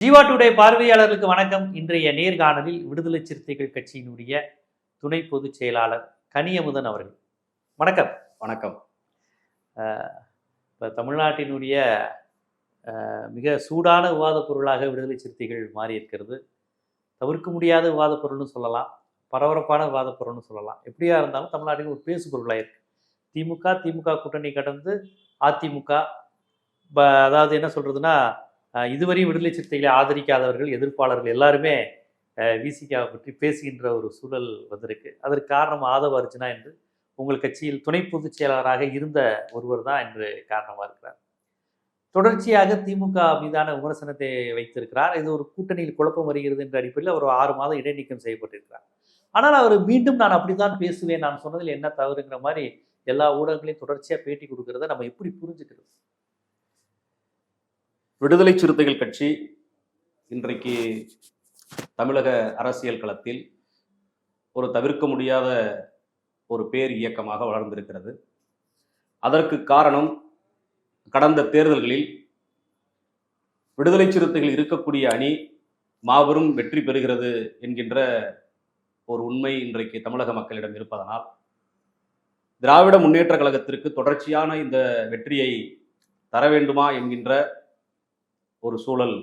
Jeeva today பார்வையாளர்களுக்கு வணக்கம். இன்றைய நேர்காணலில் விடுதலை சிறுத்தைகள் கட்சியினுடைய துணை பொதுச் செயலாளர் கனியமுதன் அவர்கள். வணக்கம். வணக்கம். இப்போ தமிழ்நாட்டினுடைய மிக சூடான விவாதப் பொருளாக விடுதலை சிறுத்தைகள் மாறி இருக்கிறது. தவிர்க்க முடியாத விவாதப் பொருள்னு சொல்லலாம். பரபரப்பான விவாதப் பொருள்னு சொல்லலாம். எப்படியா இருந்தாலும் தமிழ்நாட்டில் ஒரு பேசு பொருளாக இருக்கு. திமுக திமுக கூட்டணி கடந்து அதிமுக அதாவது என்ன சொல்றதுன்னா இதுவரை இதுவரையும் விடுதலை சிறுத்தைகளை ஆதரிக்காதவர்கள் எதிர்ப்பாளர்கள் எல்லாருமே விசிகாவை பற்றி பேசுகின்ற ஒரு சூழல் வந்திருக்கு. அதற்கு காரணம் ஆதவ அர்ஜுனா என்று உங்கள் கட்சியில் துணை பொதுச் செயலாளராக இருந்த ஒருவர் தான் என்று காரணமாக இருக்கிறார். தொடர்ச்சியாக திமுக மீதான விமர்சனத்தை வைத்திருக்கிறார். இது ஒரு கூட்டணியில் குழப்பம் வருகிறது என்ற அடிப்படையில் அவர் ஆறு மாதம் இடைநீக்கம் செய்யப்பட்டிருக்கிறார். ஆனால் அவர் மீண்டும் நான் அப்படித்தான் பேசுவேன் நான் சொன்னதில் என்ன தவறுங்கிற மாதிரி எல்லா ஊடகங்களையும் தொடர்ச்சியாக பேட்டி கொடுக்கறத நம்ம எப்படி புரிஞ்சுக்கிறது? விடுதலை சிறுத்தைகள் கட்சி இன்றைக்கு தமிழக அரசியல் களத்தில் ஒரு தவிர்க்க முடியாத ஒரு பேர் இயக்கமாக வளர்ந்திருக்கிறது. அதற்கு காரணம் கடந்த தேர்தல்களில் விடுதலை சிறுத்தைகள் இருக்கக்கூடிய அணி மாபெரும் வெற்றி பெறுகிறது என்கின்ற ஒரு உண்மை இன்றைக்கு தமிழக மக்களிடம் இருப்பதனால் திராவிட முன்னேற்ற கழகத்திற்கு தொடர்ச்சியான இந்த வெற்றியை தர வேண்டுமா என்கின்ற ஒரு சூழல்.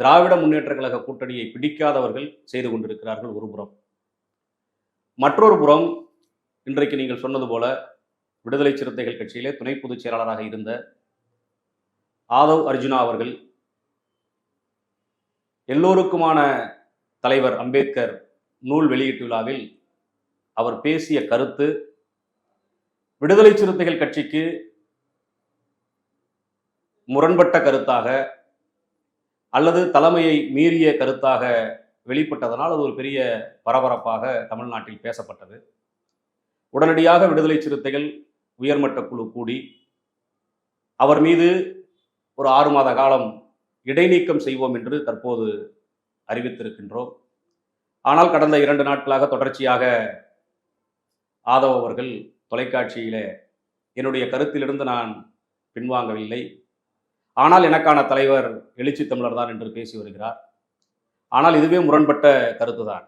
திராவிட முன்னேற்ற கழக கூட்டணியை பிடிக்காதவர்கள் செய்து கொண்டிருக்கிறார்கள் ஒரு புறம். மற்றொரு புறம் இன்றைக்கு நீங்கள் சொன்னது போல விடுதலை சிறுத்தைகள் கட்சியிலே துணை பொதுச் செயலாளராக இருந்த ஆதவ் அர்ஜுனா அவர்கள் எல்லோருக்குமான தலைவர் அம்பேத்கர் நூல் வெளியீட்டு விழாவில் அவர் பேசிய கருத்து விடுதலை சிறுத்தைகள் கட்சிக்கு முரண்பட்ட கருத்தாக அல்லது தலைமையை மீறிய கருத்தாக வெளிப்பட்டதனால் அது ஒரு பெரிய பரபரப்பாக தமிழ்நாட்டில் பேசப்பட்டது. உடனடியாக விடுதலை சிறுத்தைகள் உயர்மட்ட குழு கூடி அவர் மீது ஒரு ஆறு மாத காலம் இடைநீக்கம் செய்வோம் என்று தற்போது அறிவித்திருக்கின்றோம். ஆனால் கடந்த இரண்டு நாட்களாக தொடர்ச்சியாக ஆதவ் அவர்கள் தொலைக்காட்சியிலே என்னுடைய கருத்திலிருந்து நான் பின்வாங்கவில்லை. ஆனால் எனக்கான தலைவர் எழுச்சி தமிழர் தான் என்று பேசி வருகிறார். ஆனால் இதுவே முரண்பட்ட கருத்துதான்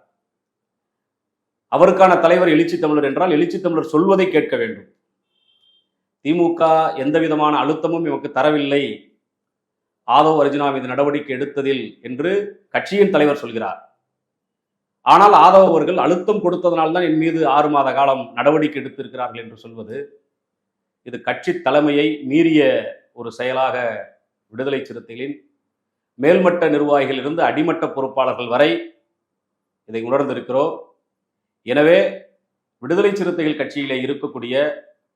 அவருக்கான தலைவர் எழுச்சி தமிழர் என்றால் எழுச்சி தமிழர் சொல்வதை கேட்க வேண்டும். திமுக எந்த விதமான அழுத்தமும் எமக்கு தரவில்லை. ஆதவ் அர்ஜுனா மீது நடவடிக்கை எடுத்ததில் என்று கட்சியின் தலைவர் சொல்கிறார். ஆனால் ஆதவ் அவர்கள் அழுத்தம் கொடுத்ததனால்தான் என் மீது ஆறு மாத காலம் நடவடிக்கை எடுத்திருக்கிறார்கள் என்று சொல்வது. இது கட்சி தலைமையை மீறிய ஒரு செயலாக விடுதலை சிறுத்தைகளின் மேல்மட்ட நிர்வாகிகளிலிருந்து அடிமட்ட பொறுப்பாளர்கள் வரை இதை உணர்ந்திருக்கிறோம். எனவே விடுதலை சிறுத்தைகள் கட்சியிலே இருக்கக்கூடிய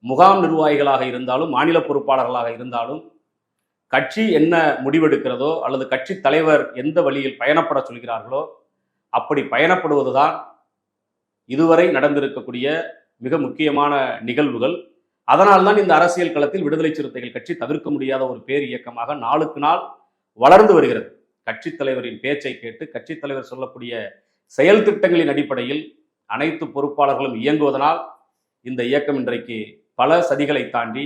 முகாம் நிர்வாகிகளாக இருந்தாலும் மாநில பொறுப்பாளர்களாக இருந்தாலும் கட்சி என்ன முடிவெடுக்கிறதோ அல்லது கட்சி தலைவர் எந்த வழியில் பயணப்பட சொல்கிறார்களோ அப்படி பயணப்படுவதுதான் இதுவரை நடந்திருக்கக்கூடிய மிக முக்கியமான நிகழ்வுகள். அதனால்தான் இந்த அரசியல் களத்தில் விடுதலை சிறுத்தைகள் கட்சி தவிர்க்க முடியாத ஒரு பேர் இயக்கமாக நாளுக்கு நாள் வளர்ந்து வருகிறது. கட்சித் தலைவரின் பேச்சை கேட்டு கட்சித் தலைவர் சொல்லக்கூடிய செயல் திட்டங்களின் அடிப்படையில் அனைத்து பொறுப்பாளர்களும் இயங்குவதனால் இந்த இயக்கம் இன்றைக்கு பல சதிகளை தாண்டி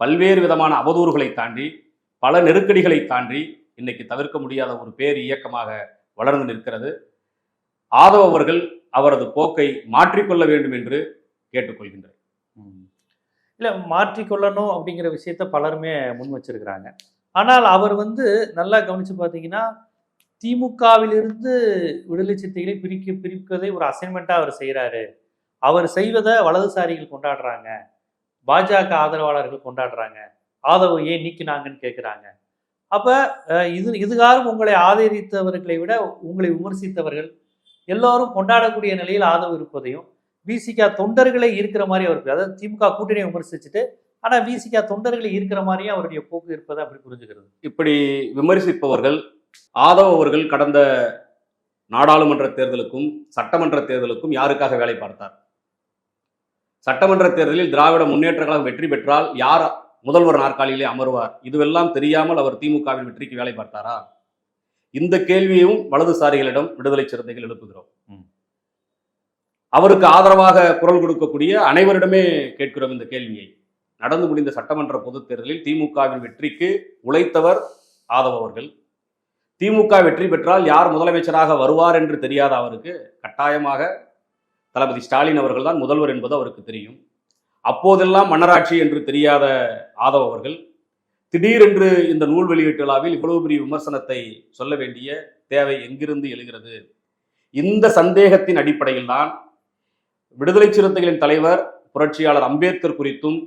பல்வேறு விதமான அவதூறுகளை தாண்டி பல நெருக்கடிகளை தாண்டி இன்னைக்கு தவிர்க்க முடியாத ஒரு பேர் இயக்கமாக வளர்ந்து நிற்கிறது. ஆதவ் அவர்கள் அவரது போக்கை மாற்றிக்கொள்ள வேண்டும் என்று கேட்டுக்கொள்கின்றனர் இல்லை மாற்றிக்கொள்ளணும் அப்படிங்கிற விஷயத்த பலருமே முன் வச்சிருக்கிறாங்க. ஆனால் அவர் வந்து நல்லா கவனித்து பார்த்தீங்கன்னா திமுகவிலிருந்து விடுதலை சித்தைகளை பிரிக்க பிரிப்பதை ஒரு அசைன்மெண்ட்டாக அவர் செய்கிறாரு அவர் செய்வதை வலதுசாரிகள் கொண்டாடுறாங்க. பாஜக ஆதரவாளர்கள் கொண்டாடுறாங்க. ஆதரவு ஏன் நீக்கினாங்கன்னு கேட்குறாங்க அப்போ இது இதுகாரும் உங்களை ஆதரித்தவர்களை விட உங்களை விமர்சித்தவர்கள் எல்லோரும் கொண்டாடக்கூடிய நிலையில் ஆதரவு இருப்பதையும் விசிகா தொண்டர்களை இருக்கிற மாதிரி அவருக்கு அதாவது திமுக கூட்டணியை விமர்சிச்சுட்டு ஆனால் விசிகா தொண்டர்களை இருக்கிற மாதிரியும் அவருடைய போக்கு இருப்பதை அப்படி புரிஞ்சுக்கிறது. இப்படி விமர்சிப்பவர்கள் ஆதவ் அவர்கள் கடந்த நாடாளுமன்ற தேர்தலுக்கும் சட்டமன்ற தேர்தலுக்கும் யாருக்காக வேலை பார்த்தார்? சட்டமன்ற தேர்தலில் திராவிட முன்னேற்ற கழகம் வெற்றி பெற்றால் யார் முதல்வர் நாற்காலியிலே அமர்வார்? இதுவெல்லாம் தெரியாமல் அவர் திமுகவின் வெற்றிக்கு வேலை பார்த்தாரா? இந்த கேள்வியும் வலதுசாரிகளிடம் விடுதலை சிறுத்தைகள் எழுப்புகிறோம். அவருக்கு ஆதரவாக குரல் கொடுக்கக்கூடிய அனைவரிடமே கேட்கிறோம் இந்த கேள்வியை. நடந்து முடிந்த சட்டமன்ற பொதுத் தேர்தலில் திமுகவின் வெற்றிக்கு உழைத்தவர் ஆதவ் அவர்கள் திமுக வெற்றி பெற்றால் யார் முதலமைச்சராக வருவார் என்று தெரியாத அவருக்கு கட்டாயமாக தளபதி ஸ்டாலின் அவர்கள் தான் முதல்வர் என்பது அவருக்கு தெரியும். அப்போதெல்லாம் மன்னராட்சி என்று தெரியாத ஆதவ் அவர்கள் திடீரென்று இந்த நூல் வெளியீட்டு விழாவில் இவ்வளவு பெரிய விமர்சனத்தை சொல்ல வேண்டிய தேவை எங்கிருந்து எழுகிறது? இந்த சந்தேகத்தின் அடிப்படையில் தான் விடுதலை சிறுத்தைகளின் தலைவர் புரட்சியாளர் அம்பேத்கர் குறித்தும்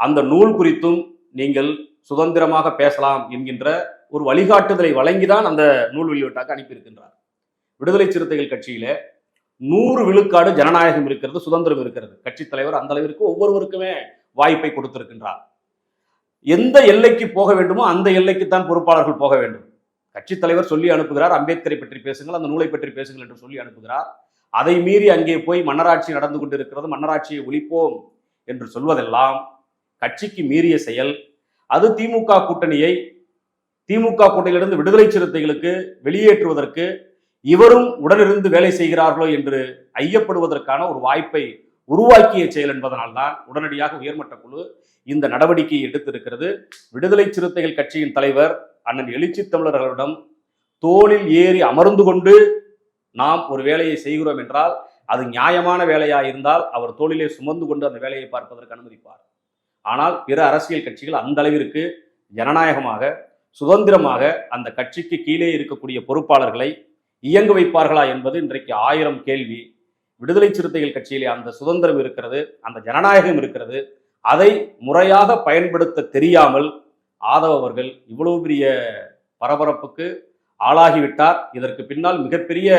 அந்த நூல் குறித்தும் நீங்கள் சுதந்திரமாக பேசலாம் என்கின்ற ஒரு வழிகாட்டுதலை வழங்கிதான் அந்த நூல் வெளியீட்டாக அனுப்பியிருக்கின்றார். விடுதலை சிறுத்தைகள் கட்சியில நூறு விழுக்காடு ஜனநாயகம் இருக்கிறது சுதந்திரம் இருக்கிறது. கட்சி தலைவர் அந்த அளவிற்கு ஒவ்வொருவருக்குமே வாய்ப்பை கொடுத்திருக்கின்றார். எந்த எல்லைக்கு போக வேண்டுமோ அந்த எல்லைக்கு தான் பொறுப்பாளர்கள் போக வேண்டும். கட்சி தலைவர் சொல்லி அனுப்புகிறார் அம்பேத்கரை பற்றி பேசுங்கள் அந்த நூலை பற்றி பேசுங்கள் என்று சொல்லி அனுப்புகிறார். அதை மீறி அங்கே போய் மன்னராட்சி நடந்து கொண்டிருக்கிறது மன்னராட்சியை ஒழிப்போம் என்று சொல்வதெல்லாம் கட்சிக்கு மீறிய செயல். அது திமுக கூட்டணியை திமுக கூட்டணியிலிருந்து விடுதலை சிறுத்தைகளுக்கு வெளியேற்றுவதற்கு இவரும் உடனிருந்து வேலை செய்கிறார்களோ என்று ஐயப்படுவதற்கான ஒரு வாய்ப்பை உருவாக்கிய செயல் என்பதனால்தான் உடனடியாக உயர்மட்ட குழு இந்த நடவடிக்கையை எடுத்திருக்கிறது. விடுதலை சிறுத்தைகள் கட்சியின் தலைவர் அண்ணன் எழுச்சி தமிழர்களிடம் தோளில் ஏறி அமர்ந்து கொண்டு நாம் ஒரு வேலையை செய்கிறோம் என்றால் அது நியாயமான வேலையாக இருந்தால் அவர் தோளிலே சுமந்து கொண்டு அந்த வேலையை பார்ப்பதற்கு அனுமதிப்பார். ஆனால் பிற அரசியல் கட்சிகள் அந்த அளவிற்கு ஜனநாயகமாக சுதந்திரமாக அந்த கட்சிக்கு கீழே இருக்கக்கூடிய பொறுப்பாளர்களை இயங்க வைப்பார்களா என்பது இன்றைக்கு ஆயிரம் கேள்வி. விடுதலை சிறுத்தைகள் கட்சியிலே அந்த சுதந்திரம் இருக்கிறது அந்த ஜனநாயகம் இருக்கிறது. அதை முறையாக பயன்படுத்த தெரியாமல் ஆதவ அவர்கள் இவ்வளவு பெரிய பரபரப்புக்கு ஆளாகிவிட்டார். இதற்கு பின்னால் மிகப்பெரிய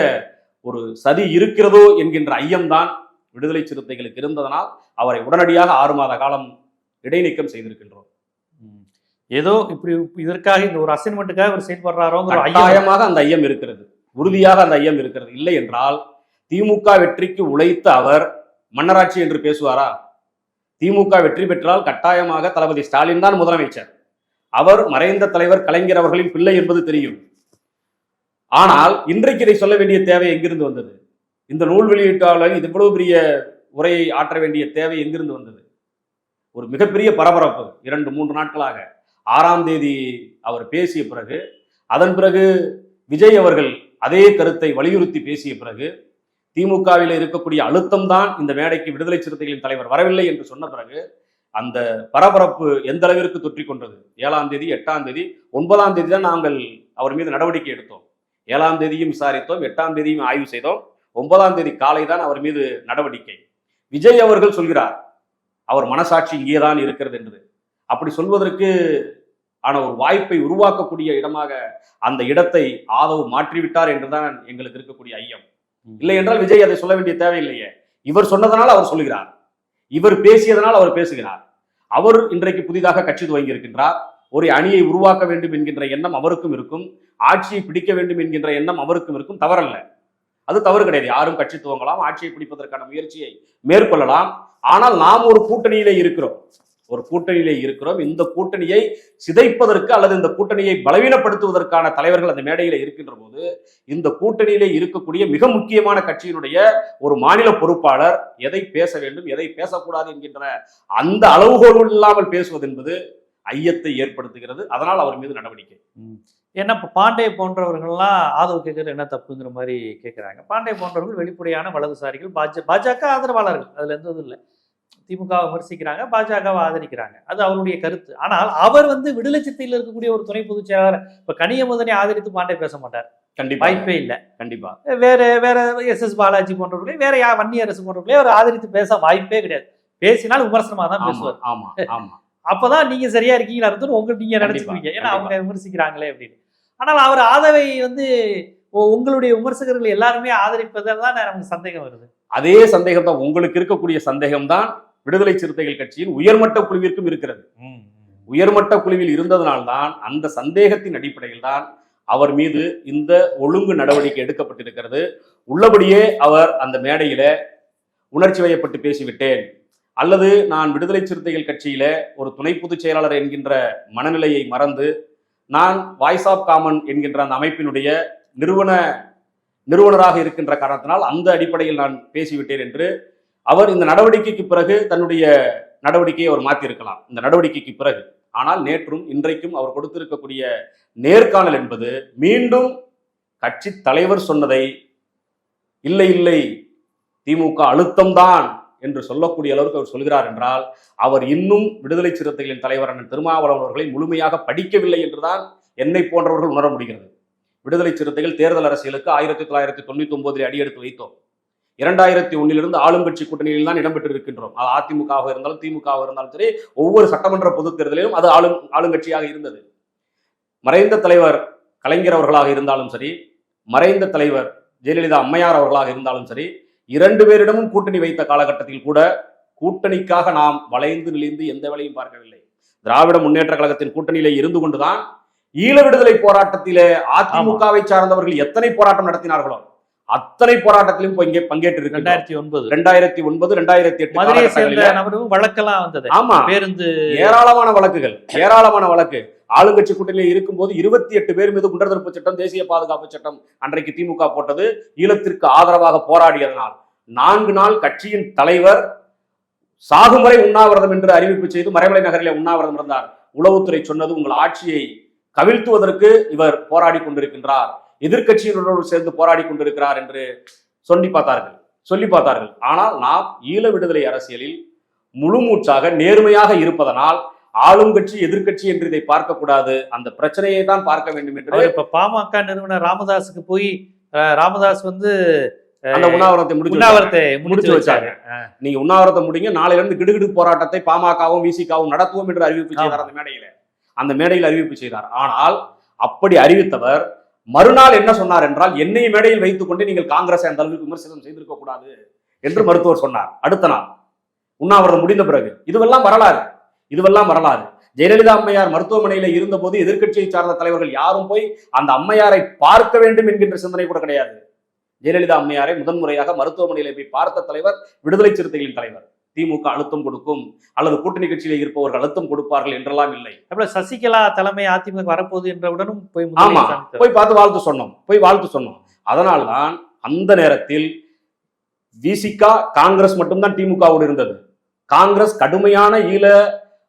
ஒரு சதி இருக்கிறதோ என்கின்ற ஐயம்தான் விடுதலை சிறுத்தைகளுக்கு இருந்ததனால் அவரை உடனடியாக ஆறு மாத காலம் இடைநீக்கம் செய்திருக்கின்றோம். ஏதோ இப்படி இதற்காக இந்த ஒரு அசைன்மெண்ட்டுக்காக ஒரு ஐயம் கட்டாயமாக அந்த ஐயம் இருக்கிறது. உறுதியாக அந்த ஐயம் இருக்கிறது. இல்லை என்றால் திமுக வெற்றிக்கு உழைத்த அவர் மன்னராட்சி என்று பேசுவாரா? திமுக வெற்றி பெற்றால் கட்டாயமாக தளபதி ஸ்டாலின் தான் முதலமைச்சர். அவர் மறைந்த தலைவர் கலைஞர் அவர்களின் பிள்ளை என்பது தெரியும். ஆனால் இன்றைக்கு இதை சொல்ல வேண்டிய தேவை எங்கிருந்து வந்தது? இந்த நூல் வெளியீட்டாளர் இது இவ்வளவு பெரிய உரையை ஆற்ற வேண்டிய தேவை எங்கிருந்து வந்தது? ஒரு மிகப்பெரிய பரபரப்பு இரண்டு மூன்று நாட்களாக. ஆறாம் தேதி அவர் பேசிய பிறகு அதன் பிறகு விஜய் அவர்கள் அதே கருத்தை வலியுறுத்தி பேசிய பிறகு திமுகவில் இருக்கக்கூடிய அழுத்தம் தான் இந்த மேடைக்கு விடுதலை சிறுத்தைகளின் தலைவர் வரவில்லை என்று சொன்ன பிறகு அந்த பரபரப்பு எந்த அளவிற்கு தொற்றிக் கொண்டது? ஏழாம் தேதி எட்டாம் தேதி ஒன்பதாம் தேதி தான் நாங்கள் அவர் மீது நடவடிக்கை எடுத்தோம். ஏழாம் தேதியும் விசாரித்தோம் எட்டாம் தேதியும் ஆய்வு செய்தோம். ஒன்பதாம் தேதி காலை தான் அவர் மீது நடவடிக்கை. விஜய் அவர்கள் சொல்கிறார் அவர் மனசாட்சி இங்கேதான் இருக்கிறது என்று அப்படி சொல்வதற்கு ஆன ஒரு வாய்ப்பை உருவாக்கக்கூடிய இடமாக அந்த இடத்தை ஆதவ் மாற்றிவிட்டார் என்றுதான் எங்களுக்கு இருக்கக்கூடிய ஐயம். இல்லை என்றால் விஜய் அதை சொல்ல வேண்டிய தேவையில்லையே. இவர் சொன்னதனால் அவர் சொல்கிறார். இவர் பேசியதனால் அவர் பேசுகிறார். அவர் இன்றைக்கு புதிதாக கட்சி துவங்கி இருக்கின்றார் ஒரு அணியை உருவாக்க வேண்டும் என்கின்ற எண்ணம் அவருக்கும் இருக்கும். ஆட்சியை பிடிக்க வேண்டும் என்கின்ற எண்ணம் அவருக்கும் இருக்கும். தவறல்ல. அது தவறு கிடையாது. யாரும் கட்சி துவங்கலாம் ஆட்சியை பிடிப்பதற்கான முயற்சியை மேற்கொள்ளலாம். ஆனால் நாம் ஒரு கூட்டணியிலே இருக்கிறோம். ஒரு கூட்டணியிலே இருக்கிறோம். இந்த கூட்டணியை சிதைப்பதற்கு அல்லது இந்த கூட்டணியை பலவீனப்படுத்துவதற்கான தலைவர்கள் அந்த மேடையில இருக்கின்ற போது இந்த கூட்டணியிலே இருக்கக்கூடிய மிக முக்கியமான கட்சியினுடைய ஒரு மாநில பொறுப்பாளர் எதை பேச வேண்டும் எதை பேசக்கூடாது என்கின்ற அந்த அளவுகோல் இல்லாமல் பேசுவது என்பது ஐயத்தை ஏற்படுத்துகிறது. அதனால் அவர் மீது நடவடிக்கை. ஏன்னா இப்போ பாண்டே போன்றவர்கள்லாம் ஆதரவு கேட்கறது என்ன தப்புங்கிற மாதிரி கேட்குறாங்க. பாண்டே போன்றவர்கள் வெளிப்படையான வலதுசாரிகள் பாஜ பாஜக ஆதரவாளர்கள். அதுல எந்த இதுவும் இல்லை. திமுகவை விமர்சிக்கிறாங்க பாஜகவை ஆதரிக்கிறாங்க. அது அவருடைய கருத்து. ஆனால் அவர் வந்து விடுதலை சித்தையில் இருக்கக்கூடிய ஒரு துணை பொதுச் செயலாளர் இப்ப கனியமுதனை ஆதரித்து பாண்டே பேச மாட்டார். கண்டிப்பா. வாய்ப்பே இல்லை. கண்டிப்பா. வேற வேற எஸ் எஸ் பாலாஜி போன்றவர்களே வேற யா வன்னி அரசு போன்றவர்களே அவர் ஆதரித்து பேச வாய்ப்பே கிடையாது. பேசினால் விமர்சனமா தான் பேசுவார். ஆமா ஆமா. அப்பதான் நீங்க சரியா இருக்கீங்களா அர்த்தம் உங்க நீங்க நினைச்சுக்குவீங்க. ஏன்னா. அவங்க விமர்சிக்கிறாங்களே அப்படின்னு. ஆனால் அவர் ஆதவை வந்து உங்களுடைய விமர்சகர்கள் எல்லாருமே ஆதரிப்பதில் தான் நமக்கு சந்தேகம் வருது. அதே சந்தேகம் தான் உங்களுக்கு இருக்கக்கூடிய சந்தேகம் தான் விடுதலை சிறுத்தைகள் கட்சியின் உயர்மட்ட குழுவிற்கும் இருக்கிறது. உயர்மட்ட குழுவில் இருந்ததனால்தான் அந்த சந்தேகத்தின் அடிப்படையில் தான் அவர் மீது இந்த ஒழுங்கு நடவடிக்கை எடுக்கப்பட்டிருக்கிறது. உள்ளபடியே அவர் அந்த மேடையில உணர்ச்சி வயப்பட்டு பேசிவிட்டேன். அல்லது நான் விடுதலை சிறுத்தைகள் கட்சியில ஒரு துணை பொதுச் செயலாளர் என்கின்ற மனநிலையை மறந்து நான் வாய்ஸ் ஆஃப் காமன் என்கின்ற அந்த அமைப்பினுடைய நிறுவன நிறுவனராக இருக்கின்ற காரணத்தினால் அந்த அடிப்படையில் நான் பேசிவிட்டேன் என்று அவர் இந்த நடவடிக்கைக்கு பிறகு தன்னுடைய நடவடிக்கையை அவர் மாற்றியிருக்கலாம். இந்த நடவடிக்கைக்கு பிறகு. ஆனால் நேற்றும் இன்றைக்கும் அவர் கொடுத்திருக்கக்கூடிய நேர்காணல் என்பது மீண்டும் கட்சி தலைவர் சொன்னதை இல்லை இல்லை திமுக அழுத்தம்தான் என்று சொல்லக்கூடிய அளவுக்கு அவர் சொல்கிறார் என்றால் அவர் இன்னும் விடுதலை சிறுத்தைகளின் தலைவர் அண்ணன் திருமாவளவன் அவர்களை முழுமையாக படிக்கவில்லை என்றுதான் என்னை போன்றவர்கள் உணர முடிகிறது. விடுதலை சிறுத்தைகள் தேர்தல் அரசியலுக்கு ஆயிரத்தி தொள்ளாயிரத்தி தொண்ணூத்தி ஒன்பதில் அடியெடுத்து வைத்தோம். இரண்டாயிரத்தி ஒன்னிலிருந்து ஆளுங்கட்சி கூட்டணியில் தான் இடம்பெற்று இருக்கின்றோம் அது அதிமுகவாக இருந்தாலும் திமுகவாக இருந்தாலும் சரி ஒவ்வொரு சட்டமன்ற பொதுத் தேர்தலிலும் அது ஆளும் ஆளுங்கட்சியாக இருந்தது. மறைந்த தலைவர் கலைஞர் அவர்களாக இருந்தாலும் சரி மறைந்த தலைவர் ஜெயலலிதா அம்மையார் அவர்களாக இருந்தாலும் சரி இரண்டு பேரிடமும் கூட்டணி வைத்த காலகட்டத்தில் கூட கூட்டணிக்காக நாம் வளைந்து நெளிந்து எந்த வேலையும் பார்க்கவில்லை. திராவிட முன்னேற்ற கழகத்தின் கூட்டணியிலே இருந்து கொண்டுதான் ஈழ விடுதலை போராட்டத்திலே அதிமுகவை சார்ந்தவர்கள் எத்தனை போராட்டம் நடத்தினார்களோ அத்தனை போராட்டத்திலும் இங்கே பங்கேற்று ரெண்டாயிரத்தி ஒன்பது. ரெண்டாயிரத்தி ஒன்பது ரெண்டாயிரத்தி எட்டு மதுரையை சேர்ந்த காலகட்டங்களிலே நபரும் வழக்கெல்லாம் வந்தது. ஆமா. பேருந்து ஏராளமான வழக்குகள் ஏராளமான வழக்கு. ஆளுங்கட்சி கூட்டணியில் இருக்கும்போது இருபத்தி எட்டு பேர் மீது குண்டர்தடுப்பு சட்டம் தேசிய பாதுகாப்பு சட்டம் அன்றைக்கு திமுக போட்டது. ஈழத்திற்கு ஆதரவாக போராடியதனால் நான்கு நாள் கட்சியின் தலைவர் சாகுமுறை உண்ணாவிரதம் என்று அறிவிப்பு செய்து மறைமலை நகரிலே உண்ணாவிரதம் இருந்தார். உளவுத்துறை சொன்னது உங்கள் ஆட்சியை கவிழ்த்துவதற்கு இவர் போராடி கொண்டிருக்கின்றார். எதிர்கட்சியினருடன் சேர்ந்து போராடி கொண்டிருக்கிறார் என்று சொல்லி பார்த்தார்கள். சொல்லி பார்த்தார்கள். ஆனால் நாம் ஈழ விடுதலை அரசியலில் முழுமூச்சாக நேர்மையாக இருப்பதனால் ஆளும் கட்சி எதிர்க்கட்சி என்று இதை பார்க்கக்கூடாது. அந்த பிரச்சனையை தான் பார்க்க வேண்டும் என்று இப்ப பாமக நிறுவனர் ராமதாஸுக்கு போய் ராமதாஸ் வந்து அந்த உண்ணாவிரத்தை முடிச்சு. உண்ணாவிரத்தை முடிச்சு முடிச்சு வச்சாங்க. நீங்க உண்ணாவிரத்தை முடிங்க நாளையில இருந்து கிடுகிடு போராட்டத்தை பாமகவும் விசிகாவும் நடத்துவோம் என்று அறிவிப்பு செய்தார் அந்த மேடையில. அந்த மேடையில் அறிவிப்பு செய்தார். ஆனால் அப்படி அறிவித்தவர் மறுநாள் என்ன சொன்னார் என்றால் என்னை மேடையில் வைத்துக் கொண்டு நீங்கள் காங்கிரஸை அந்த அளவுக்கு விமர்சனம் செய்திருக்க கூடாது என்று மருத்துவர் சொன்னார். அடுத்த நாள் உண்ணாவிரதம் முடிந்த பிறகு. இதுவெல்லாம் வரலாறு. இதுவெல்லாம் வரலாறு. ஜெயலலிதா அம்மையார் மருத்துவமனையில இருந்தபோது எதிர்க்கட்சியை சார்ந்த தலைவர்கள் யாரும் போய் அந்த அம்மையாரை பார்க்க வேண்டும் என்கின்ற சிந்தனை கூட கிடையாது. ஜெயலலிதா அம்மையாரை முதன்முறையாக மருத்துவமனையில போய் பார்த்த தலைவர் விடுதலை சிறுத்தைகளின் தலைவர். திமுக அழுத்தம் கொடுக்கும் அல்லது கூட்டணி கட்சியில இருப்பவர்கள் அழுத்தம் கொடுப்பார்கள் என்றெல்லாம் இல்லை. சசிகலா தலைமை அதிமுக வரப்போகுது என்றவுடனும் போய் ஆமா. போய் பார்த்து வாழ்த்து சொன்னோம். போய் வாழ்த்து சொன்னோம். அதனால்தான் அந்த நேரத்தில் விசிகா காங்கிரஸ் மட்டும்தான் திமுகவோடு இருந்தது. காங்கிரஸ் கடுமையான ஈழ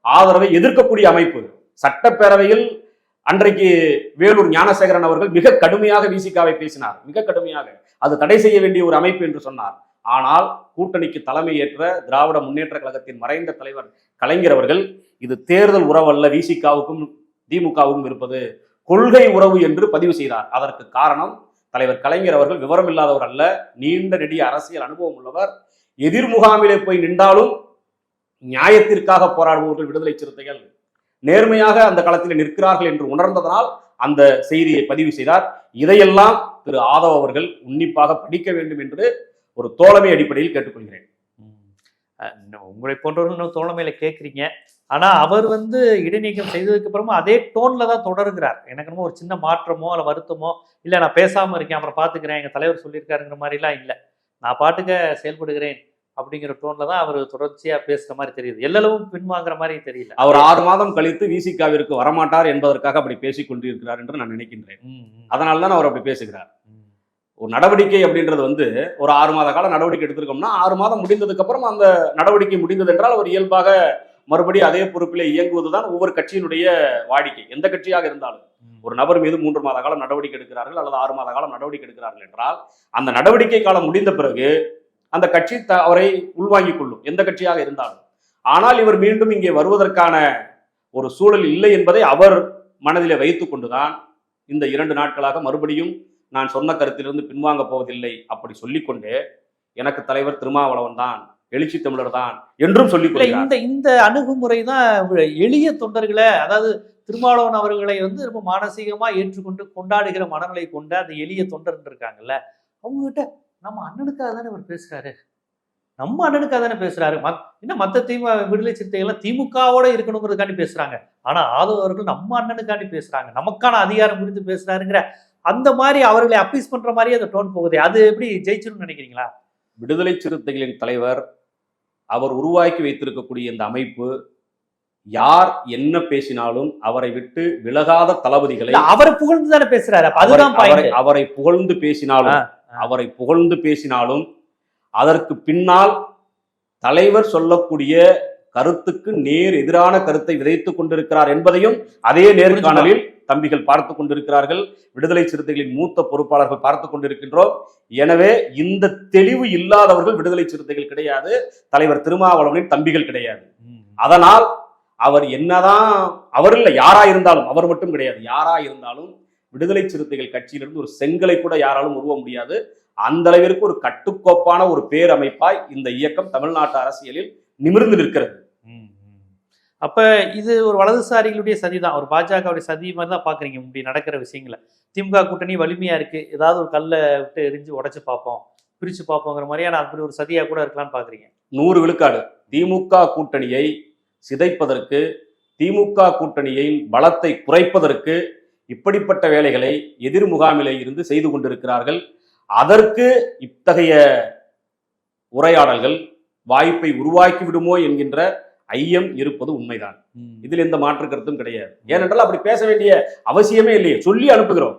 ஆதரவை எதிர்க்கக்கூடிய அமைப்பு. சட்டப்பேரவையில் அன்றைக்கு வேலூர் ஞானசேகரன் அவர்கள் மிக கடுமையாக விசிகாவை பேசினார். மிக கடுமையாக. அது தடை செய்ய வேண்டிய ஒரு அமைப்பு என்று சொன்னார். ஆனால் கூட்டணிக்கு தலைமை ஏற்ற திராவிட முன்னேற்ற கழகத்தின் மறைந்த தலைவர் கலைஞர் அவர்கள் இது தேர்தல் உறவல்ல விசிகாவுக்கும் திமுகவுக்கும் இருப்பது கொள்கை உறவு என்று பதிவு செய்தார். அதற்கு காரணம் தலைவர் கலைஞர் அவர்கள் விவரம் இல்லாதவர் அல்ல நீண்ட நெடிய அரசியல் அனுபவம் உள்ளவர். எதிர் முகாமிலே போய் நின்றாலும் நியாயத்திற்காக போராடுபவர்கள் விடுதலை சிறுத்தைகள் நேர்மையாக அந்த களத்தில் நிற்கிறார்கள் என்று உணர்ந்ததனால் அந்த செய்தியை பதிவு செய்தார். இதையெல்லாம் திரு ஆதவ் அவர்கள் உன்னிப்பாக படிக்க வேண்டும் என்று ஒரு தோழமை அடிப்படையில் கேட்டுக்கொள்கிறேன். உங்களை போன்றவர்கள் தோழமையில கேட்குறீங்க ஆனா அவர் வந்து இடைநீக்கம் செய்ததுக்கு அப்புறமா அதே டோன்ல தான் தொடருகிறார். எனக்கு என்னமோ ஒரு சின்ன மாற்றமோ இல்லை வருத்தமோ இல்லை நான் பேசாம இருக்கேன் அப்புறம் பாத்துக்கிறேன் எங்க தலைவர் சொல்லியிருக்காருங்கிற மாதிரிலாம் இல்லை. நான் பாட்டுக்க செயல்படுகிறேன். அப்படிங்கிற டோன்ல தான் அவர் தொடர்ச்சியா பேசுற மாதிரி தெரியுது. எல்லளவும் பின்வாங்குற மாதிரி தெரியல. அவர் ஆறு மாதம் கழித்து விசிகாவிற்கு வரமாட்டார் என்பதற்காக அப்படி பேசிக் கொண்டிருக்கிறார் என்று நான் நினைக்கின்றேன். அதனால தான் அவர் அப்படி பேசுகிறார். ஒரு நடவடிக்கை அப்படின்றது வந்து ஒரு ஆறு மாத கால நடவடிக்கை எடுத்திருக்கோம்னா ஆறு மாதம் முடிந்ததுக்கு அப்புறம் அந்த நடவடிக்கை முடிந்தது என்றால் அவர் இயல்பாக மறுபடியும் அதே பொறுப்பிலே இயங்குவதுதான் ஒவ்வொரு கட்சியினுடைய வாடிக்கை. எந்த கட்சியாக இருந்தாலும். ஒரு நபர் மீது மூன்று மாத காலம் நடவடிக்கை எடுக்கிறார்கள் அல்லது ஆறு மாத காலம் நடவடிக்கை எடுக்கிறார்கள் என்றால் அந்த நடவடிக்கை காலம் முடிந்த பிறகு அந்த கட்சி த- அவரை உள்வாங்கிக் கொள்ளும். எந்த கட்சியாக இருந்தாலும். ஆனால் இவர் மீண்டும் இங்கே வருவதற்கான ஒரு சூழல் இல்லை என்பதை அவர் மனதிலே வைத்துக் கொண்டுதான் இந்த இரண்டு நாட்களாக மறுபடியும் நான் சொன்ன கருத்திலிருந்து பின்வாங்க போவதில்லை அப்படி சொல்லிக்கொண்டே எனக்கு தலைவர் திருமாவளவன் தான் எழுச்சி தமிழர் தான் என்றும் கொள்கிறார். இந்த இந்த அணுகுமுறை தான் எளிய தொண்டர்களை அதாவது திருமாவளவன் அவர்களை வந்து ரொம்ப மானசீகமா ஏற்றுக்கொண்டு கொண்டாடுகிற மனநிலை கொண்ட அந்த எளிய தொண்டர் இருக்காங்கல்ல அவங்க கிட்ட நம்ம அண்ணனுக்காக தானே அவர் பேசுறாரு? நம்ம அண்ணனுக்காக தானே பேசுறாரு? மத் என்ன மத்த திமுக விடுதலை சிறுத்தைகள்லாம் திமுகவோட இருக்கணுங்கிறதுக்காண்டி பேசுறாங்க. ஆனா ஆதவ அவர்கள் நம்ம அண்ணனுக்காண்டி பேசுறாங்க. நமக்கான அதிகாரம் குறித்து பேசுறாருங்கிற அந்த மாதிரி அவர்களை அப்பீஸ் பண்ற மாதிரியே அந்த டோன் போகுது. அது எப்படி ஜெயிச்சிரும்னு நினைக்கிறீங்களா? விடுதலை சிறுத்தைகளின் தலைவர் அவர் உருவாக்கி வைத்திருக்கக்கூடிய இந்த அமைப்பு யார் என்ன பேசினாலும் அவரை விட்டு விலகாத தளபதிகளை அவரை புகழ்ந்து தானே பேசுறாரு. அதுதான் அவரை புகழ்ந்து பேசினாலும். அவரை புகழ்ந்து பேசினாலும் அதற்கு பின்னால் தலைவர் சொல்லக்கூடிய கருத்துக்கு நேர் எதிரான கருத்தை விதைத்துக் கொண்டிருக்கிறார் என்பதையும் அதே நேர்காணலில் தம்பிகள் பார்த்து கொண்டிருக்கிறார்கள். விடுதலை சிறுத்தைகளின் மூத்த பொறுப்பாளர்கள் பார்த்து கொண்டிருக்கின்றோம். எனவே இந்த தெளிவு இல்லாதவர்கள் விடுதலை சிறுத்தைகள் கிடையாது. தலைவர் திருமாவளவனின் தம்பிகள் கிடையாது. அதனால் அவர் என்னதான் அவர் இல்ல யாரா இருந்தாலும் அவர் மட்டும் கிடையாது. யாரா இருந்தாலும் விடுதலை சிறுத்தைகள் கட்சியிலிருந்து ஒரு செங்கலை கூட யாராலும் உருவ முடியாது. அந்த அளவிற்கு ஒரு கட்டுக்கோப்பான ஒரு பேரமைப்பாய் இந்த இயக்கம் தமிழ்நாட்டு அரசியலில் நிமிர்ந்து நிற்கிறது. அப்ப இது ஒரு வலதுசாரிகளுடைய சதி தான். ஒரு பாஜகவுடைய சதி மாதிரி தான் பாக்குறீங்க இப்படி நடக்கிற விஷயங்களை. திமுக கூட்டணி வலிமையா இருக்கு. ஏதாவது ஒரு கல்லை விட்டு எரிஞ்சு உடைச்சு பார்ப்போம் பிரிச்சு பார்ப்போங்கிற மாதிரியான அப்படி ஒரு சதியா கூட இருக்கலாம்னு பாக்குறீங்க. நூறு விழுக்காடு. திமுக கூட்டணியை சிதைப்பதற்கு திமுக கூட்டணியின் பலத்தை குறைப்பதற்கு இப்படிப்பட்ட வேலைகளை எதிர் முகாமிலே இருந்து செய்து கொண்டிருக்கிறார்கள். அதற்கு இத்தகைய உரையாடல்கள் வாய்ப்பை உருவாக்கி விடுமோ என்கின்ற ஐயம் இருப்பது உண்மைதான். இதில் எந்த மாற்று கருத்தும் கிடையாது. ஏனென்றால் அப்படி பேச வேண்டிய அவசியமே இல்லையே. சொல்லி அனுப்புகிறோம்.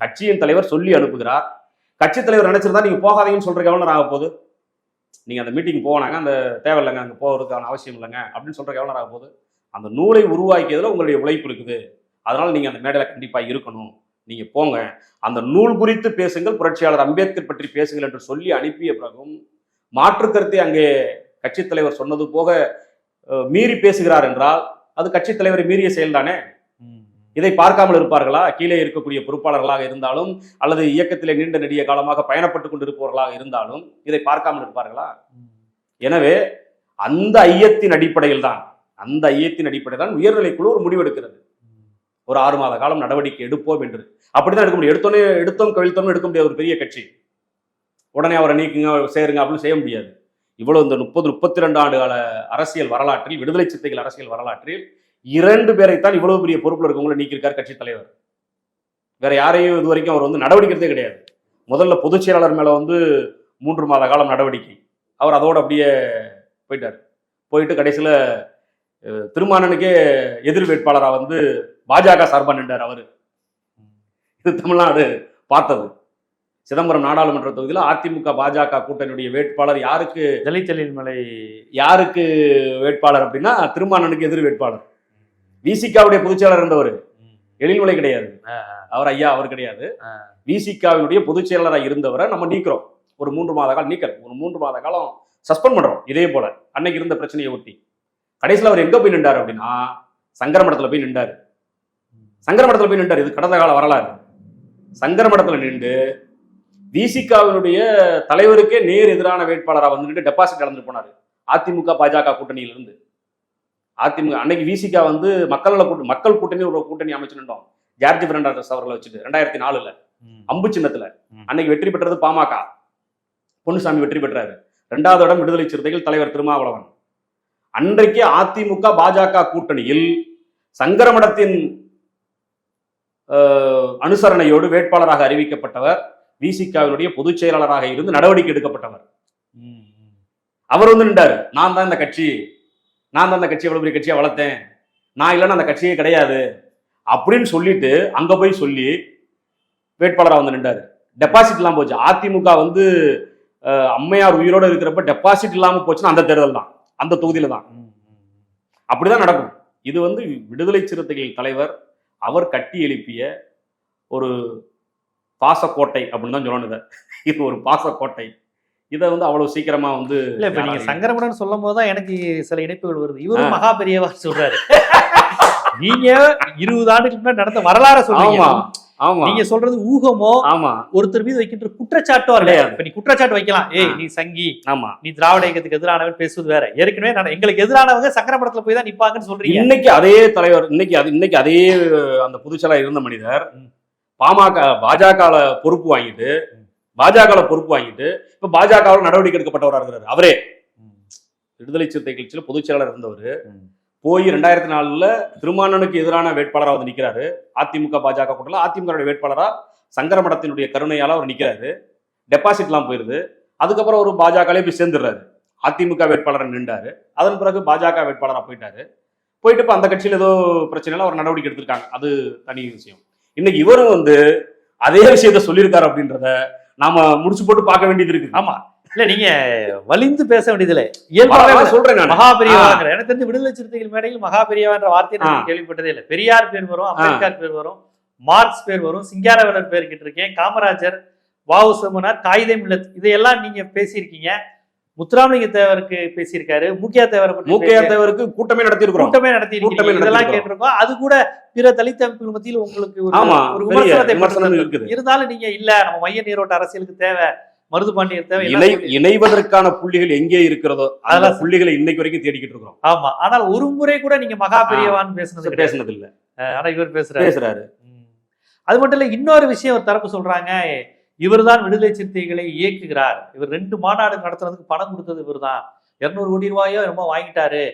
கட்சியின் தலைவர் சொல்லி அனுப்புகிறார். கட்சி தலைவர் நினைச்சிருந்தா நீங்க போகாதீங்கன்னு சொல்ற கவர்னர் ஆக போகுது. நீங்க அந்த மீட்டிங் போனாங்க அந்த தேவையில்லைங்க அங்க போகிறதுக்கான அவசியம் இல்லைங்க அப்படின்னு சொல்ற கவர்னர் ஆக போகுது. அந்த நூலை உருவாக்கியதுல உங்களுடைய உழைப்பு இருக்குது. அதனால நீங்க அந்த மேடையில கண்டிப்பா இருக்கணும். நீங்க போங்க. அந்த நூல் குறித்து பேசுங்கள் புரட்சியாளர் அம்பேத்கர் பற்றி பேசுங்கள் என்று சொல்லி அனுப்பிய பிறகும் மாற்று கருத்தை அங்கே கட்சித் தலைவர் சொன்னது போக மீறி பேசுகிறார் என்றால் அது கட்சித் தலைவரை மீறிய செயல்தானே? இதை பார்க்காமல் இருப்பார்களா? கீழே இருக்கக்கூடிய பொறுப்பாளர்களாக இருந்தாலும் அல்லது இயக்கத்திலே நீண்ட நெடிய காலமாக பயணப்பட்டு கொண்டிருப்பவர்களாக இருந்தாலும் இதை பார்க்காமல் இருப்பார்களா? எனவே அந்த ஐயத்தின் அடிப்படையில் தான் அந்த ஐயத்தின் அடிப்படையில் தான் உயர்நிலைக்குழு ஒரு முடிவெடுக்கிறது. ஒரு ஆறு மாத காலம் நடவடிக்கை எடுப்போம் என்று. அப்படிதான் எடுக்க முடியும். எடுத்தோன்னே எடுத்தோம் கவிழ்த்தோம் எடுக்க முடியாது ஒரு பெரிய கட்சி. உடனே அவரை நீக்குங்க சேருங்க அப்படின்னு செய்ய முடியாது. இவ்வளவு இந்த முப்பது முப்பத்தி ரெண்டு ஆண்டு கால அரசியல் வரலாற்றில் விடுதலை சித்தைகள் அரசியல் வரலாற்றில் இரண்டு பேரைத்தான் இவ்வளவு பெரிய பொறுப்பில் இருக்கவங்களை நீக்கியிருக்கார் கட்சி தலைவர். வேற யாரையும் இது வரைக்கும் அவர் வந்து நடவடிக்கை கிடையாது. முதல்ல பொதுச் செயலாளர் மேல வந்து மூன்று மாத காலம் நடவடிக்கை. அவர் அதோட அப்படியே போயிட்டார். போயிட்டு கடைசியில் திருமானனுக்கே எதிர் வேட்பாளராக வந்து பாஜக சார்பா நின்றார் அவரு. இது தமிழ்நாடு பார்த்தது. சிதம்பரம் நாடாளுமன்ற தொகுதியில் அதிமுக பாஜக கூட்டணியுடைய வேட்பாளர் யாருக்கு தலித்தலின் மலை யாருக்கு வேட்பாளர் அப்படின்னா திருமானனுக்கு எதிர் வேட்பாளர். விசிகாவுடைய பொதுச்செயலாளர் இருந்தவர். எழில்மலை கிடையாது. அவர் ஐயா அவர் கிடையாது. விசிகாவினுடைய பொதுச் செயலாளராக இருந்தவரை நம்ம நீக்கிறோம். ஒரு மூன்று மாத காலம் நீக்கல். ஒரு மூன்று மாத காலம் சஸ்பெண்ட் பண்றோம். இதே போல அன்னைக்கு இருந்த பிரச்சனையை ஒட்டி. கடைசியில் அவர் எங்க போய் நின்றார் அப்படின்னா சங்கரமடத்துல போய் நின்றாரு. சங்கரமடத்துல போய் நின்றார். இது கடந்த கால வரலாறு. சங்கரமடத்துல நின்று விசிகாவினுடைய தலைவருக்கே நேர் எதிரான வேட்பாளராக வந்து நின்று டெபாசிட் இழந்து போனாரு. அதிமுக பாஜக கூட்டணியிலிருந்து. அதிமுக அன்னைக்கு விசிகா வந்து மக்கள் நல கூட்டணி மக்கள் கூட்டணி ஒரு கூட்டணி அமைச்சு நின்றோம் ஜார்ஜ் பெர்னாண்டஸ் அவர்களை வச்சுட்டு ரெண்டாயிரத்தி நாலுல அம்பு சின்னத்துல. அன்னைக்கு வெற்றி பெற்றது பாமக. பொன்னுசாமி வெற்றி பெற்றாரு. ரெண்டாவது இடம் விடுதலை சிறுத்தைகள் தலைவர் திருமாவளவன். அன்றைக்கு அதிமுக பாஜக கூட்டணியில் சங்கரமடத்தின் அனுசரணையோடு வேட்பாளராக அறிவிக்கப்பட்டவர். விசிகாவினுடைய பொதுச் செயலாளராக இருந்து நடவடிக்கை எடுக்கப்பட்டவர். அவர் வந்து நின்றாரு. நான் தான் இந்த கட்சி. நான் தான் இந்த கட்சி எவ்வளவு பெரிய கட்சியா வளர்த்தேன். நான் இல்லைன்னா அந்த கட்சியே கிடையாது. அப்படின்னு சொல்லிட்டு அங்க போய் சொல்லி வேட்பாளராக வந்து நின்றாரு. டெபாசிட் இல்லாம போச்சு. அதிமுக வந்து அம்மையார் உயிரோட இருக்கிறப்ப டெபாசிட் இல்லாம போச்சுன்னா அந்த தேர்தல் தான். அந்த தொகுதியில தான். அப்படிதான் நடக்கும். இது வந்து விடுதலை சிறுத்தைகள் தலைவர் அவர் கட்டி எழுப்பிய ஒரு பாசக்கோட்டை அப்படின்னு தான் சொல்லணும் இதை. இது ஒரு பாசக்கோட்டை. இதை வந்து அவ்வளவு சீக்கிரமா வந்து இல்ல இப்ப நீங்க யாராலையும் சங்கரமடன் சொல்லும் போதுதான் எனக்கு சில இணைப்புகள் வருது. இவரும். மகா பெரியவா சொல்றாரு. நீங்க இருபது முன்னாடி நடந்த வரலாற சொல்றீங்க. ஆமா. நீங்க சொல்றது ஊகமோ ஆமா. ஒருத்தர் மீது வைக்கின்ற குற்றச்சாட்டோ இல்ல கிடையாது. இப்ப நீ குற்றச்சாட்டு வைக்கலாம். ஏய். நீ சங்கி. ஆமா. நீ திராவிட இயக்கத்துக்கு எதிரானவன் பேசுவது வேற. ஏற்கனவே நான் எங்களுக்கு எதிரானவங்க சங்கரமடத்துல போய் தான் நிப்பாங்கன்னு சொல்றீங்க. இன்னைக்கு அதே தலைவர் இன்னைக்கு அது இன்னைக்கு அதே அந்த புதுச்சலா இருந்த மனிதர். பாமக பாஜக பொறுப்பு வாங்கிட்டு பாஜக பொறுப்பு வாங்கிட்டு இப்ப பாஜகவில் நடவடிக்கை எடுக்கப்பட்டவரா இருக்கிறாரு. அவரே. விடுதலை சிறுத்தை கட்சியில பொதுச் செயலாளர் இருந்தவர். போய் ரெண்டாயிரத்தி நாலில் திருமானனுக்கு எதிரான வேட்பாளராக வந்து நிற்கிறாரு அதிமுக பாஜக கூட்டத்தில் அதிமுகவுடைய வேட்பாளராக சங்கரமடத்தினுடைய கருணையால் அவர் நிற்கிறாரு டெபாசிட்லாம் போயிருது. அதுக்கப்புறம் ஒரு பாஜகலே போய் சேர்ந்துடுறாரு. அதிமுக வேட்பாளரை நின்றாரு. அதன் பிறகு பாஜக வேட்பாளராக போயிட்டாரு. போயிட்டு இப்போ அந்த கட்சியில் ஏதோ பிரச்சனையில் அவர் நடவடிக்கை எடுத்திருக்காங்க. அது தனி விஷயம். இன்னைக்கு இவரும் வந்து அதே விஷயத்த சொல்லியிருக்காரு அப்படின்றத நாம முடிச்சு போட்டு பார்க்க வேண்டியது இருக்கு ஆமா. இல்ல நீங்க வலிந்து பேச வேண்டியதில்லை. இயல்பாவே அதான் சொல்றேன் நான். மகா பெரியவாங்கிற எனக்கு தெரிஞ்சு விடுதலை சிறுத்தைகள் மேடையில் மகா பெரியவான்ற வார்த்தையை நான். கேள்விப்பட்டதே இல்லை. பெரியார் பேர் வரும் அம்பேத்கர் பேர் வரும் மார்க்ஸ் பேர் வரும் சிங்காரவேலர் பேர் கேட்டிருக்கேன் காமராஜர் வாவு சிவமனார் காகிதம் இல்லத் இதையெல்லாம் நீங்க பேசியிருக்கீங்க. முத்துராமலிங்க தேவருக்கு பேசியிருக்காரு முக்கிய தேவரை மூக்கையா தேவருக்கு கூட்டமே நடத்தியிருக்கிறோம். கூட்டமே நடத்தி கூட்டமே இதெல்லாம். கேட்டிருக்கோம். அது கூட பிற தலித் அமைப்புகள் மத்தியில் உங்களுக்கு ஒரு விமர்சனத்தை. இருந்தாலும் நீங்க இல்ல நம்ம மைய நீரோட்ட அரசியலுக்கு தேவை. மருது பாண்டியர் தேவை இணை இணைவதற்கான புள்ளிகள் எங்கே இருக்கிறதோ அதெல்லாம் புள்ளிகளை இன்னைக்கு வரைக்கும் தேடிக்கிட்டு இருக்கிறோம். ஆமா. ஆனால் ஒரு முறை கூட நீங்க மகா பெரியவான்னு பேசுனது பேசுனது இல்ல ஆனா இவர் பேசுறாரு. பேசுறாரு. அது மட்டும் இல்ல இன்னொரு விஷயம் ஒரு தரப்பு சொல்றாங்க இவர்தான் விடுதலை சிறுத்தைகளை இயக்குகிறார். இவர் ரெண்டு மாநாடு நடத்துறதுக்கு பணம் கொடுத்தது இவர்தான். இருநூறு கோடி ரூபாயோ ரொம்ப வாங்கிட்டாரு.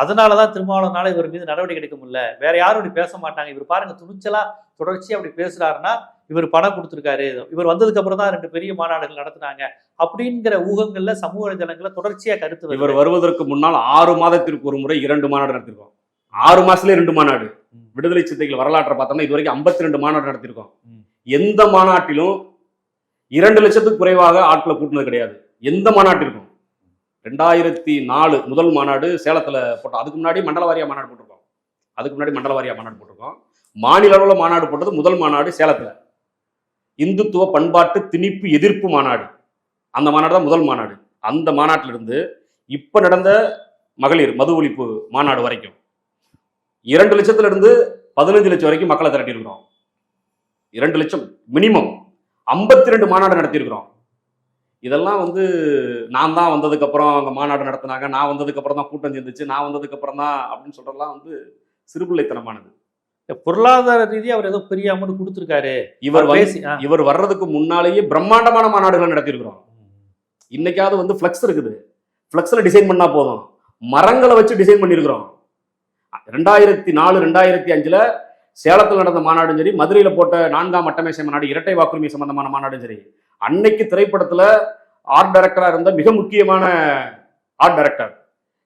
அதனாலதான் திருமாவளவனால இவர் மீது நடவடிக்கை எடுக்க முடியல. வேற யாரும் இப்படி பேச மாட்டாங்க. இவர் பாருங்க துணிச்சலா தொடர்ச்சியா அப்படி பேசுறாருன்னா இவர் பணம் கொடுத்திருக்காரு. இவர் வந்ததுக்கு அப்புறம் தான் ரெண்டு பெரிய மாநாடுகள் நடத்துனாங்க. அப்படிங்கிற ஊகங்கள்ல சமூக வலைதளங்கள்ல தொடர்ச்சியா கருத்து. இவர் வருவதற்கு முன்னால் ஆறு மாதத்திற்கு ஒரு முறை இரண்டு மாநாடு நடத்திருக்கோம். ஆறு மாசத்துல ரெண்டு மாநாடு. விடுதலை சிறுத்தைகள் வரலாற்றை பார்த்தோம்னா இது வரைக்கும் ஐம்பத்தி ரெண்டு மாநாடு நடத்திருக்கோம். எந்த மாநாட்டிலும் இரண்டு லட்சத்துக்கு குறைவாக ஆட்களை கூட்டினது கிடையாது. எந்த மாநாட்டிற்கும். ரெண்டாயிரத்தி நாலு முதல் மாநாடு சேலத்துல போட்டோம். அதுக்கு முன்னாடி மண்டல வாரியா மாநாடு போட்டிருக்கோம். அதுக்கு முன்னாடி மண்டல வாரியா மாநாடு போட்டிருக்கோம். மாநில அளவுல மாநாடு போட்டது முதல் மாநாடு சேலத்துல. இந்துத்துவ பண்பாட்டு திணிப்பு எதிர்ப்பு மாநாடு. அந்த மாநாடு தான் முதல் மாநாடு. அந்த மாநாட்டிலிருந்து இப்போ நடந்த மகளிர் மது ஒழிப்பு மாநாடு வரைக்கும் இரண்டு லட்சத்துல இருந்து பதினஞ்சு லட்சம் வரைக்கும் மக்களை திரட்டியிருக்கிறோம். இரண்டு லட்சம் மினிமம் ஐம்பத்தி ரெண்டு மாநாடு நடத்தியிருக்கிறோம். இதெல்லாம் வந்து நான் தான் வந்ததுக்கப்புறம் அவங்க மாநாடு நடத்தினாங்க நான் வந்ததுக்கப்புறம் தான் கூட்டம் சேர்ந்துச்சு நான் வந்ததுக்கப்புறம் தான் அப்படின்னு சொல்கிறதெல்லாம் வந்து சிறுபிள்ளைத்தனமானது. பொருளாதார ரீதியா அவர் ஏதோ பெரிய அமௌண்ட் கொடுத்திருக்காரு. இவர் பேசி. இவர் வர்றதுக்கு முன்னாலேயே பிரம்மாண்டமான மாநாடுகள் நடத்தியிருக்கிறோம். இன்னைக்காவது வந்து ஃப்ளெக்ஸ் இருக்குது. ஃப்ளெக்ஸில் டிசைன் பண்ணா போதும். மரங்களை வச்சு டிசைன் பண்ணியிருக்கிறோம். ரெண்டாயிரத்தி நாலு ரெண்டாயிரத்தி அஞ்சுல சேலத்தில் நடந்த மாநாடும் சரி மதுரையில போட்ட நான்காம் மட்டமேசை மாநாடு இரட்டை வாக்குரிமை சம்பந்தமான மாநாடும் சரி அன்னைக்கு திரைப்படத்துல ஆர்ட் டைரக்டரா இருந்த மிக முக்கியமான art director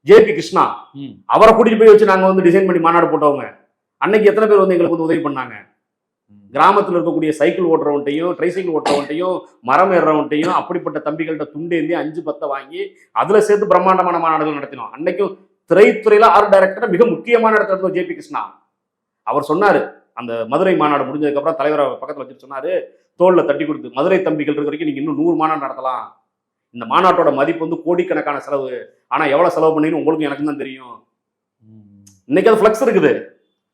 J P Krishna. அவரை கூட்டிட்டு போய் வச்சு நாங்க வந்து டிசைன் பண்ணி மாநாடு போட்டவங்க. அன்னைக்கு எத்தனை பேர் வந்து எங்களுக்கு வந்து உதவி பண்ணாங்க? கிராமத்தில் இருக்கக்கூடிய சைக்கிள் ஓட்டுறவன்ட்டையும் ட்ரைசைக்கிள் ஓட்டுறவன்ட்டையும் மரம் ஏறுறவன்ட்டையும் அப்படிப்பட்ட தம்பிகள்கிட்ட துண்டேந்தி அஞ்சு பத்தை வாங்கி அதுல சேர்த்து பிரம்மாண்டமான மாநாடுகள் நடத்தினோம். அன்னைக்கும் திரைத்துறையில ஆர்ட் டைரக்டர் மிக முக்கியமான இடத்துல இருந்தோம் ஜேபி கிருஷ்ணா. அவர் சொன்னாரு அந்த மதுரை மாநாடு முடிஞ்சதுக்கு அப்புறம் தலைவரை பக்கத்துல வச்சுட்டு சொன்னாரு தோல்ல தட்டி கொடுத்து மதுரை தம்பிகள் இருக்க வரைக்கும் நீங்க இன்னும் நூறு மாநாடு நடத்தலாம். இந்த மாநாட்டோட மதிப்பு வந்து கோடிக்கணக்கான செலவு. ஆனா எவ்வளவு செலவு பண்ணீங்கன்னு உங்களுக்கும் எனக்கும் தான் தெரியும். இன்னைக்கு அது ஃப்ளெக்ஸ் இருக்குது.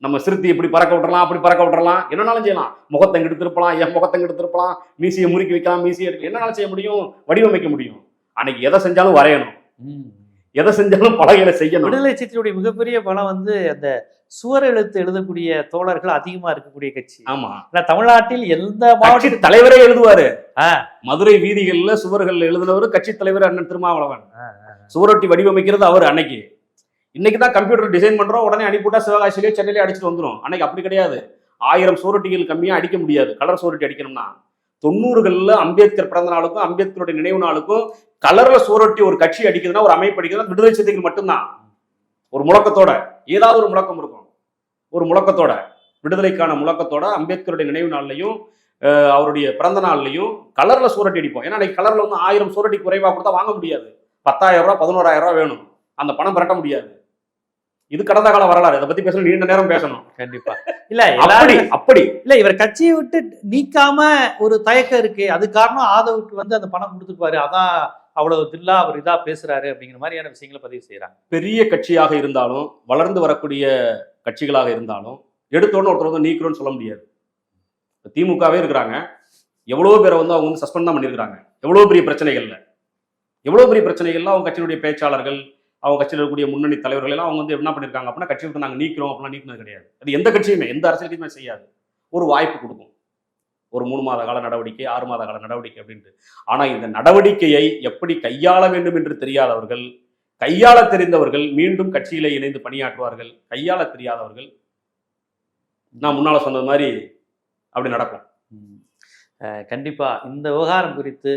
நம்ம சிறுத்தை இப்படி பறக்க விட்டுறலாம் அப்படி பறக்க விட்டுறலாம். என்னனாலும் செய்யலாம். முகத்தை இங்கிட்டு திருப்பலாம் என் முகத்தை இங்கிட்டு திருப்பலாம் மீசியை முறுக்கி வைக்கலாம் மீசியை எடுக்க என்னனாலும் செய்ய முடியும்? வடிவமைக்க முடியும். அன்னைக்கு எதை செஞ்சாலும் வரையணும். எதை செஞ்சாலும் பலகையில செய்யணும். விடுதலை சித்தியுடைய மிகப்பெரிய பலம் வந்து அந்த சுவர் எழுத்து எழுதக்கூடிய தோழர்கள் அதிகமா இருக்கக்கூடிய கட்சி. ஆமா. ஏன்னா தமிழ்நாட்டில் எந்த மாவட்டத்தில் தலைவரே எழுதுவாரு. மதுரை வீதிகள்ல சுவர்கள் எழுதுனவர் கட்சி தலைவர் அண்ணன் திருமாவளவன். சுவரொட்டி வடிவமைக்கிறது அவர் அன்னைக்கு. இன்னைக்கு தான் கம்ப்யூட்டர் டிசைன் பண்றோம் உடனே அனுப்பிவிட்டா சிவகாசியிலே சென்னையிலே அடிச்சுட்டு வந்துடும் அன்னைக்கு அப்படி கிடையாது. ஆயிரம் சோரட்டிகள் கம்மியா அடிக்க முடியாது. கலர் சோரட்டி அடிக்கணும்னா. தொண்ணூறுகளில் அம்பேத்கர் பிறந்த நாளுக்கும் அம்பேத்கருடைய நினைவு நாளுக்கும் கலர்ல சோரட்டி ஒரு கட்சி அடிக்குதுன்னா ஒரு அமைப்பு அடிக்குதுன்னா விடுதலை சிறுத்தைகள் மட்டும்தான். ஒரு முழக்கத்தோட. ஏதாவது ஒரு முழக்கம் இருக்கும். ஒரு முழக்கத்தோட. விடுதலைக்கான முழக்கத்தோட அம்பேத்கருடைய நினைவு நாள்லையும் அவருடைய பிறந்த நாள்லையும் கலர்ல சூரட்டி அடிப்போம். ஏன்னா அன்னைக்கு கலர்ல வந்து ஆயிரம் சூரட்டி குறைவாக கொடுத்தா வாங்க முடியாது. பத்தாயிரம் ரூபா பதினோராயிரம் ரூபா வேணும். அந்த பணம் பிரட்ட முடியாது. இது கடந்த கால வரலாறு. இதை பத்தி பேசணும் நீண்ட நேரம் பேசணும். கண்டிப்பா. இல்ல அப்படி அப்படி. இல்ல இவர் கட்சியை விட்டு நீக்காம ஒரு தயக்கம் இருக்கு. அது காரணம் ஆதவுக்கு வந்து அந்த பணம் கொடுத்துருப்பாரு அதான் அவ்வளவு தில்லா அவர் இதா பேசுறாரு அப்படிங்கிற மாதிரியான விஷயங்களை பதிவு செய்யறாங்க பெரிய கட்சியாக இருந்தாலும் வளர்ந்து வரக்கூடிய கட்சிகளாக இருந்தாலும் எடுத்தோன்னு ஒருத்தர் வந்து நீக்கிறோன்னு சொல்ல முடியாது. திமுகவே இருக்கிறாங்க. எவ்வளோ பேரை வந்து அவங்க வந்து சஸ்பெண்ட் தான் பண்ணியிருக்கிறாங்க. எவ்வளோ பெரிய பிரச்சனைகள்ல. எவ்வளோ பெரிய பிரச்சனைகள்ல அவங்க கட்சியினுடைய பேச்சாளர்கள் அவங்க கட்சியில் இருக்கக்கூடிய முன்னணி தலைவர்கள் எல்லாம் அவங்க வந்து என்ன பண்ணியிருக்காங்க அப்படின்னா கட்சியை விட்டு நாங்கள் நீக்கிறோம் அப்படிலாம் நீக்கினது கிடையாது. அது எந்த கட்சியுமே எந்த அரசியலுமே செய்யாது. ஒரு வாய்ப்பு கொடுக்கும். ஒரு மூணு மாத கால நடவடிக்கை ஆறு மாத கால நடவடிக்கை அப்படின்ட்டு. ஆனால் இந்த நடவடிக்கையை எப்படி கையாள வேண்டும் என்று தெரியாதவர்கள் கையாள தெரிந்தவர்கள் மீண்டும் கட்சியில இணைந்து பணியாற்றுவார்கள் கையாள தெரியாதவர்கள் நான் முன்னால சொன்னது மாதிரி அப்படி நடக்கும். கண்டிப்பாக கண்டிப்பா இந்த விவகாரம் குறித்து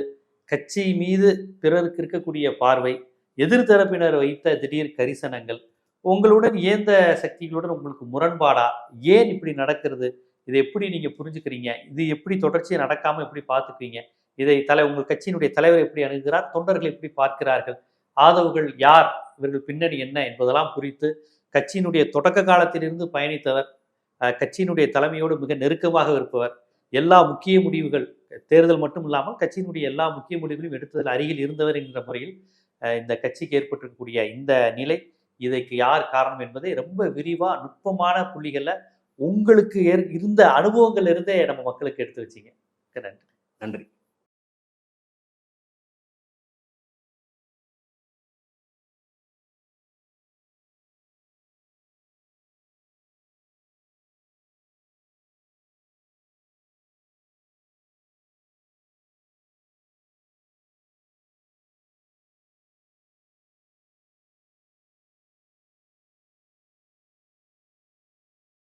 கட்சி மீது பிறருக்கு இருக்கக்கூடிய பார்வை எதிர்த்தரப்பினர் வைத்த திடீர் கரிசனங்கள் உங்களுடன் ஏந்த சக்திகளுடன் உங்களுக்கு முரண்பாடா? ஏன் இப்படி நடக்கிறது? இதை எப்படி நீங்க புரிஞ்சுக்கிறீங்க? இது எப்படி தொடர்ச்சியாக நடக்காம எப்படி பார்த்துக்கிறீங்க? இதை தலை உங்கள் கட்சியினுடைய தலைவர் எப்படி அணுகிறார் தொண்டர்கள் எப்படி பார்க்கிறார்கள்? ஆதவர்கள் யார்? இவர்கள் பின்னணி என்ன என்பதெல்லாம் குறித்து கட்சியினுடைய தொடக்க காலத்திலிருந்து பயணித்தவர் கட்சியினுடைய தலைமையோடு மிக நெருக்கமாக இருப்பவர். எல்லா முக்கிய முடிவுகள் தேர்தல் மட்டும் இல்லாமல் கட்சியினுடைய எல்லா முக்கிய முடிவுகளையும் எடுத்ததில் அருகில் இருந்தவர் என்கிற முறையில் இந்த கட்சிக்கு ஏற்பட்டிருக்கக்கூடிய இந்த நிலை இதற்கு யார் காரணம் என்பதை ரொம்ப விரிவாக நுட்பமான புள்ளிகள்ல உங்களுக்கு இருந்த அனுபவங்கள் இருந்தே நம்ம மக்களுக்கு எடுத்து வச்சிங்க. நன்றி. நன்றி.